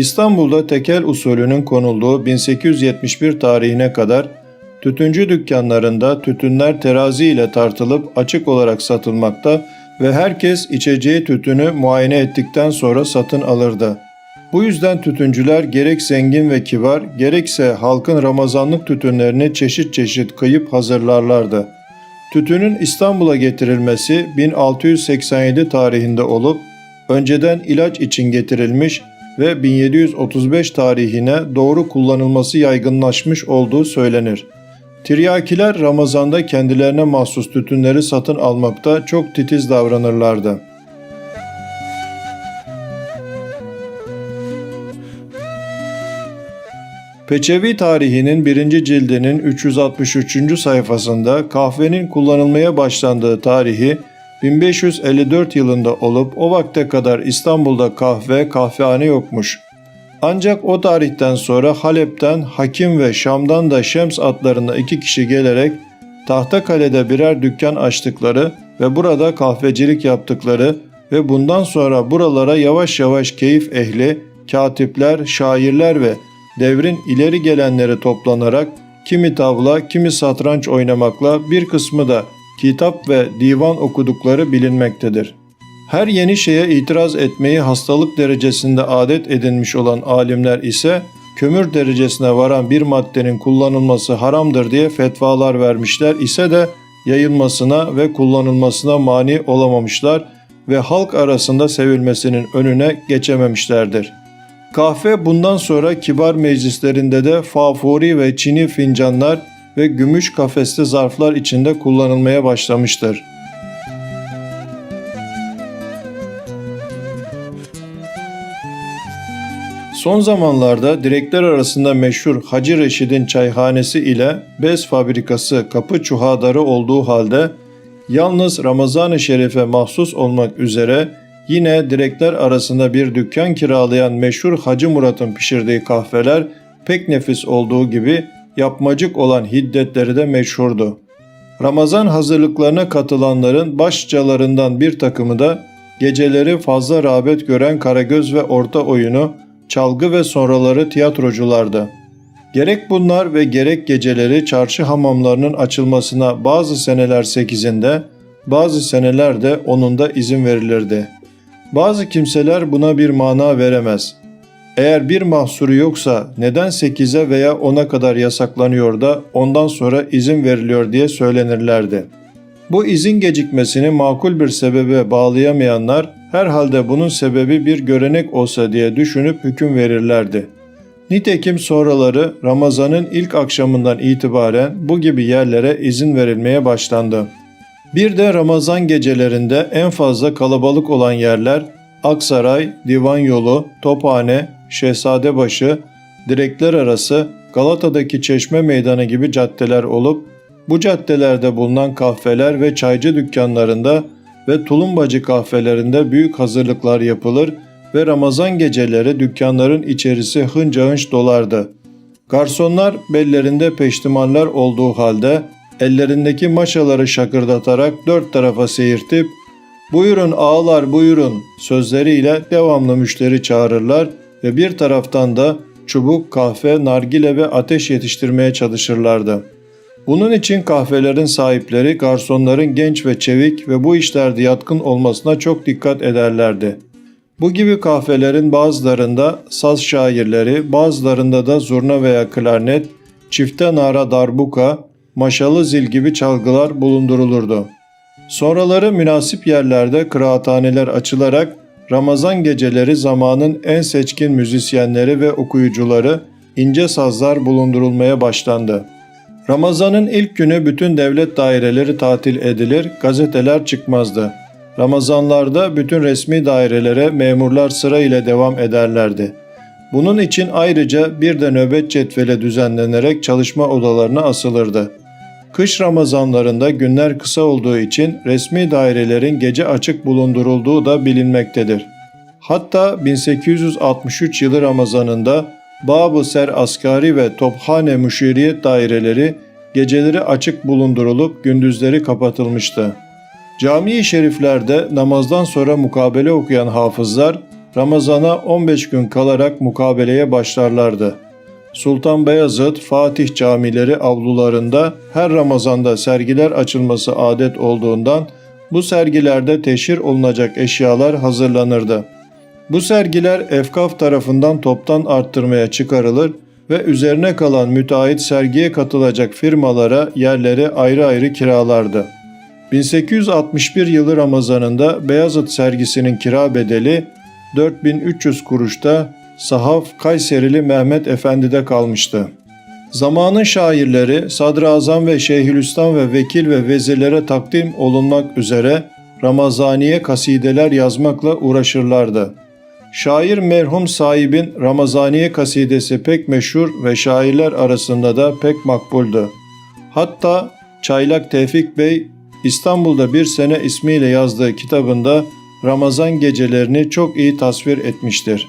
İstanbul'da tekel usulünün konulduğu 1871 tarihine kadar tütüncü dükkanlarında tütünler terazi ile tartılıp açık olarak satılmakta ve herkes içeceği tütünü muayene ettikten sonra satın alırdı. Bu yüzden tütüncüler gerek zengin ve kibar, gerekse halkın Ramazanlık tütünlerini çeşit çeşit kıyıp hazırlarlardı. Tütünün İstanbul'a getirilmesi 1687 tarihinde olup önceden ilaç için getirilmiş ve 1735 tarihine doğru kullanılması yaygınlaşmış olduğu söylenir. Tiryakiler Ramazan'da kendilerine mahsus tütünleri satın almakta çok titiz davranırlardı. Peçevi tarihinin birinci cildinin 363. sayfasında kahvenin kullanılmaya başlandığı tarihi 1554 yılında olup o vakte kadar İstanbul'da kahve, kahvehane yokmuş. Ancak o tarihten sonra Halep'ten Hakim ve Şam'dan da Şems adlarında iki kişi gelerek Tahtakale'de birer dükkan açtıkları ve burada kahvecilik yaptıkları ve bundan sonra buralara yavaş yavaş keyif ehli, katipler, şairler ve devrin ileri gelenleri toplanarak kimi tavla, kimi satranç oynamakla bir kısmı da kitap ve divan okudukları bilinmektedir. Her yeni şeye itiraz etmeyi hastalık derecesinde adet edinmiş olan alimler ise kömür derecesine varan bir maddenin kullanılması haramdır diye fetvalar vermişler ise de yayılmasına ve kullanılmasına mani olamamışlar ve halk arasında sevilmesinin önüne geçememişlerdir. Kahve bundan sonra kibar meclislerinde de fafuri ve çini fincanlar ve gümüş kafesli zarflar içinde kullanılmaya başlamıştır. Son zamanlarda direkler arasında meşhur Hacı Reşid'in çayhanesi ile bez fabrikası kapı çuhadarı olduğu halde yalnız Ramazan-ı Şerif'e mahsus olmak üzere yine direkler arasında bir dükkan kiralayan meşhur Hacı Murat'ın pişirdiği kahveler pek nefis olduğu gibi yapmacık olan hiddetleri de meşhurdu. Ramazan hazırlıklarına katılanların başçalarından bir takımı da geceleri fazla rağbet gören Karagöz ve Orta Oyunu, çalgı ve sonraları tiyatroculardı. Gerek bunlar ve gerek geceleri çarşı hamamlarının açılmasına bazı seneler sekizinde, bazı seneler de onunda izin verilirdi. Bazı kimseler buna bir mana veremez. Eğer bir mahsuru yoksa neden 8'e veya 10'a kadar yasaklanıyor da ondan sonra izin veriliyor diye söylenirlerdi. Bu izin gecikmesini makul bir sebebe bağlayamayanlar herhalde bunun sebebi bir görenek olsa diye düşünüp hüküm verirlerdi. Nitekim sonraları Ramazan'ın ilk akşamından itibaren bu gibi yerlere izin verilmeye başlandı. Bir de Ramazan gecelerinde en fazla kalabalık olan yerler Aksaray, Divan Yolu, Tophane, Şehzadebaşı, Direkler Arası, Galata'daki Çeşme Meydanı gibi caddeler olup bu caddelerde bulunan kahveler ve çaycı dükkanlarında ve tulumbacı kahvelerinde büyük hazırlıklar yapılır ve Ramazan geceleri dükkanların içerisi hınca hınç dolardı. Garsonlar bellerinde peştimanlar olduğu halde ellerindeki maşaları şakırdatarak dört tarafa seyirtip ''Buyurun ağalar buyurun'' sözleriyle devamlı müşteri çağırırlar ve bir taraftan da çubuk, kahve, nargile ve ateş yetiştirmeye çalışırlardı. Bunun için kahvelerin sahipleri garsonların genç ve çevik ve bu işlerde yatkın olmasına çok dikkat ederlerdi. Bu gibi kahvelerin bazılarında saz şairleri, bazılarında da zurna veya klarnet, çifte nara darbuka, maşalı zil gibi çalgılar bulundurulurdu. Sonraları münasip yerlerde kıraathaneler açılarak Ramazan geceleri zamanın en seçkin müzisyenleri ve okuyucuları ince sazlar bulundurulmaya başlandı. Ramazanın ilk günü bütün devlet daireleri tatil edilir, gazeteler çıkmazdı. Ramazanlarda bütün resmi dairelere memurlar sıra ile devam ederlerdi. Bunun için ayrıca bir de nöbet cetveli düzenlenerek çalışma odalarına asılırdı. Kış Ramazanlarında günler kısa olduğu için resmi dairelerin gece açık bulundurulduğu da bilinmektedir. Hatta 1863 yılı Ramazanında Babı Ser Asgari ve Tophane Müşiriyet daireleri geceleri açık bulundurulup gündüzleri kapatılmıştı. Cami-i şeriflerde namazdan sonra mukabele okuyan hafızlar Ramazana 15 gün kalarak mukabeleye başlarlardı. Sultan Beyazıt, Fatih camileri avlularında her Ramazanda sergiler açılması adet olduğundan bu sergilerde teşhir olunacak eşyalar hazırlanırdı. Bu sergiler Efkaf tarafından toptan arttırmaya çıkarılır ve üzerine kalan müteahhit sergiye katılacak firmalara yerleri ayrı ayrı kiralardı. 1861 yılı Ramazanında Beyazıt sergisinin kira bedeli 4300 kuruşta sahaf Kayserili Mehmet Efendi'de kalmıştı. Zamanın şairleri Sadrazam ve Şeyhülislam ve vekil ve vezirlere takdim olunmak üzere Ramazaniye kasideler yazmakla uğraşırlardı. Şair merhum sahibin Ramazaniye kasidesi pek meşhur ve şairler arasında da pek makbuldü. Hatta Çaylak Tevfik Bey İstanbul'da bir sene ismiyle yazdığı kitabında Ramazan gecelerini çok iyi tasvir etmiştir.